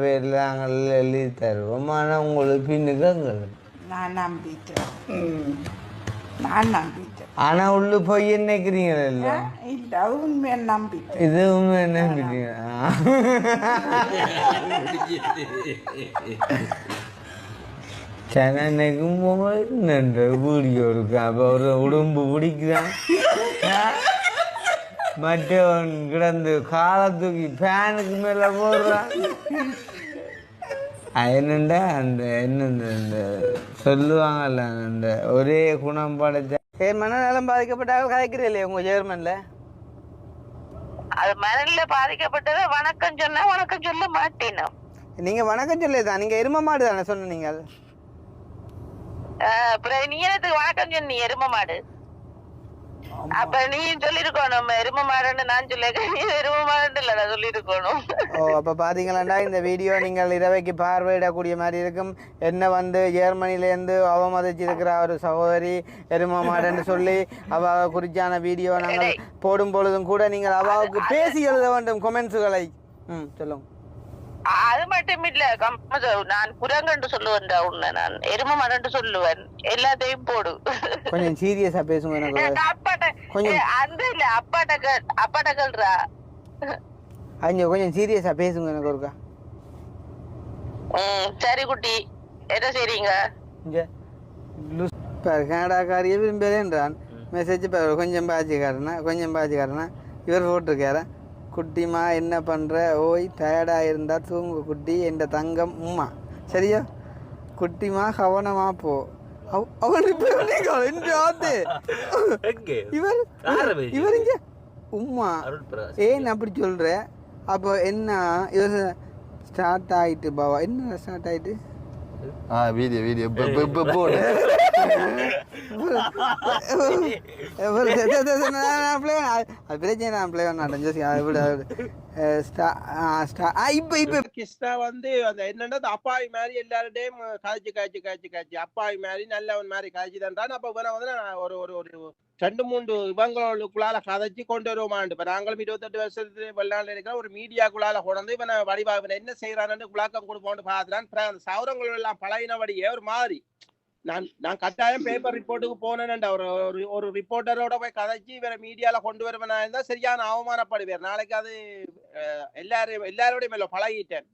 பேரில் நாங்கள் எழுதி தருவோம். ஆனால் உங்களுக்கு பின்னுக்கங்கள் நான் நம்பிட்டேன். நான் நம்பிட்டேன். ஆனால் உள்ளு போய் நினைக்கிறீங்களா இல்லை இல்லை உண்மையை நம்பிட்டேன். இது உண்மை நம்பிட்டீங்க சென்னைக்கும் போகும்போது வீடியோ இருக்கு அப்போ ஒரு உடம்பு பிடிக்கிறான் மற்றவன் கிடந்து காலை தூக்கி ஃபேனுக்கு மேலே போடுறான் அது என்னண்டா அந்த என்ன இந்த சொல்லுவாங்கல்ல அந்த ஒரே குணம் படைச்ச. சரி மனநலம் பாதிக்கப்பட்டால் கதைக்கிறீங்களே உங்க ஜெர்மன்ல? அது மனநில பாதிக்கப்பட்டது வணக்கம் சொன்னா வணக்கம் சொல்ல மாட்டேன் நீங்க வணக்கம் சொல்லிதான் நீங்க எரும மாடு தானே சொன்ன நீங்கள் அப்புறம் நீ எனக்கு வணக்கம் சொன்னி எரும மாடு? அப்ப நீ சொல்லிருக்கணும் எரும மாடுன்னு நான் சொல்ல நீ எரும மாடுன்னு இல்ல சொல்லிருக்கணும் ஓ அப்போ பார்த்தீங்களாண்டா இந்த வீடியோ நீங்கள் இரவைக்கு பார்வையிடக்கூடிய மாதிரி இருக்கும். என்ன வந்து ஜெர்மனிலேருந்து அவமதிச்சிருக்கிற ஒரு சகோதரி எரும மாடுன்னு சொல்லி அவ குறிச்சான வீடியோ நாங்கள் போடும் பொழுதும் கூட நீங்கள் அவாவுக்கு பேசி எழுத வேண்டும் கொமெண்ட்ஸுகளை ம் சொல்லுங்க. அது மட்டும் இல்ல நான் குரங்கன்று சொல்லுவேன்டா உன்னை நான் எரும மாடுன்னு சொல்லுவேன் எல்லாத்தையும் போடு. கொஞ்சம் சீரியஸாக பேசுங்க எனக்கு. அப்பாட்ட கொஞ்சம். அந்த இல்ல அப்பாட்ட கேள் அப்பாட்ட கேள்றா. அஞ்சு கொஞ்சம் சீரியஸாக பேசுங்க எனக்கு ஒருக்கா. ம் சரி குட்டி என்ன செய்றீங்க? இங்கே இப்போ கனடாக்காரியை விரும்புகிறேன்றான். மெசேஜ் இப்போ கொஞ்சம் பாய்ச்சிக்காரனா கொஞ்சம் பாய்ச்சிக்காரனா இவர் போட்டிருக்காரு? குட்டிமா என்ன பண்ணுற ஓய் டயர்டாக இருந்தால் தூங்கு குட்டி என்ற தங்கம் உம்மா. சரியா? குட்டிமா கவனமா போ. அவ அவன் இவர் இவர் இங்க. உம்மா. ஏன் அப்படி சொல்ற? அப்போ என்ன இவர் ஸ்டார்ட் ஆயிட்டு பாவா. என்ன ஸ்டார்ட் ஆயிட்டு? ஆ வீடியோ வீடியோ. இப்போ கிருஷ்ணா வந்து அந்த என்னன்னா அந்த அப்பாவி மாதிரி எல்லாருடையும் காய்ச்சி காய்ச்சி காய்ச்சி காய்ச்சி அப்பாவி மாதிரி நல்லவன் மாதிரி காய்ச்சி தந்தான் அப்ப வந்து நான் ஒரு ஒரு ஒரு ரெண்டு மூன்று இவங்களுக்குள்ளால கதைச்சு கொண்டு வருவோமாண்டு இப்போ நாங்களும் இருபத்தெட்டு வருஷத்துல வெளிநாட்டுல இருக்கிற ஒரு மீடியாக்குள்ளால கொண்டு இவனை வடிவா இவனை என்ன செய்யறான்னு விளக்கம் கொடுப்போம்னு பார்த்துறான் அப்புறம் அந்த சௌரங்கள் எல்லாம் பழகினபடியே ஒரு மாதிரி நான் நான் கட்டாயம் பேப்பர் ரிப்போர்ட்டுக்கு போனேன்னு அவர் ஒரு ஒரு ரிப்போர்ட்டரோட போய் கதைச்சு வேற மீடியால கொண்டு வருவேன் இருந்தா சரியான அவமானப்படுவேன். நாளைக்கு அது அஹ், எல்லாரையும் எல்லாரோடையும் மேல பழகிட்டேன்.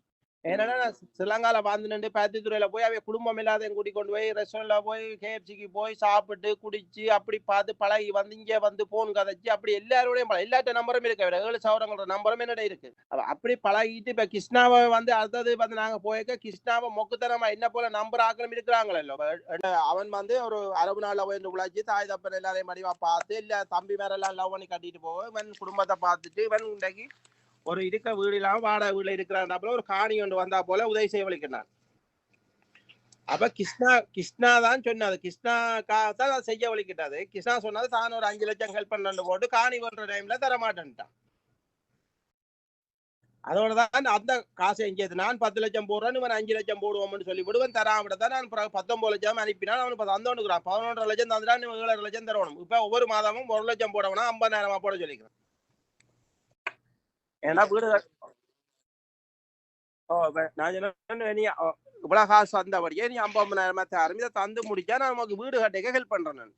ஏன்னா நான் ஸ்ரீலங்கால வாழ்ந்து நின்று பருத்தித்துறையில போய் அவைய குடும்பம் இல்லாத கூட்டி கொண்டு போய் ரெஸ்டாரண்ட்ல போய் கேஎஃப்சிக்கு போய் சாப்பிட்டு குடிச்சு அப்படி பார்த்து பழகி வந்து இங்க வந்து போன் கதைச்சு அப்படி எல்லாரோடையும் பழ நம்பரும் இருக்கு அவர ஏழு சவரங்களோட நம்பரும் என்னோட இருக்கு. அப்படி பழகிட்டு இப்ப கிருஷ்ணாவை வந்து அடுத்தது வந்து நாங்க போயிருக்க கிருஷ்ணாவை மொக்குத்தனமா என்ன போல நம்பர் ஆக்களும் இருக்கிறாங்களோ அவன் வந்து ஒரு அரபு நாள்ல போய் உழைச்சி தாய் தப்பன் எல்லாரையும் மடிவா பார்த்து இல்ல தம்பி மேல எல்லாம் லவ் பண்ணி கட்டிட்டு போவோம் இவன் குடும்பத்தை பார்த்துட்டு இவன் இன்றைக்கு ஒரு இருக்க வீடு இல்லாம வாடகை வீடுல இருக்கிறான் ஒரு காணி ஒன்று வந்தா போல உதவி செய்வழிக்கிறான் அப்ப கிருஷ்ணா கிருஷ்ணா தான் சொன்னது கிருஷ்ணா தான் அதை செய்ய வலிக்கிட்டாது கிருஷ்ணா சொன்னது தான் ஒரு அஞ்சு லட்சம் ஹெல்ப் பண்ணு போட்டு காணி பண்ற டைம்ல தர மாட்டேன்ட்டான் அதோட தான் அந்த காசு எங்கேயது நான் பத்து லட்சம் போடுறேன் இவன் அஞ்சு லட்சம் போடுவோம்னு சொல்லி விடுவன் தராம தான் நான் பத்தொன்பது லட்சம் அனுப்பினான். அவனுக்கு இப்போ தந்தோன்னுக்குறான் பதினொன்றரை லட்சம் தந்துட்டான் இவன் ஏழரை லட்சம் தரணும். இப்ப ஒவ்வொரு மாதமும் ஒரு லட்சம் போடவனா ஐம்பதாயிரமா போட சொல்லிக்கிறேன். ஏன்னா வீடு கட்ட- ஓ நான் சொன்னேன் நீ ஓ, இவ்வளவு காசு வந்தபடியே நீ நேரமா தரும் இதை தந்து முடிச்சா நான் நமக்கு வீடு கட்டிக்க ஹெல்ப் பண்றேன் நான்.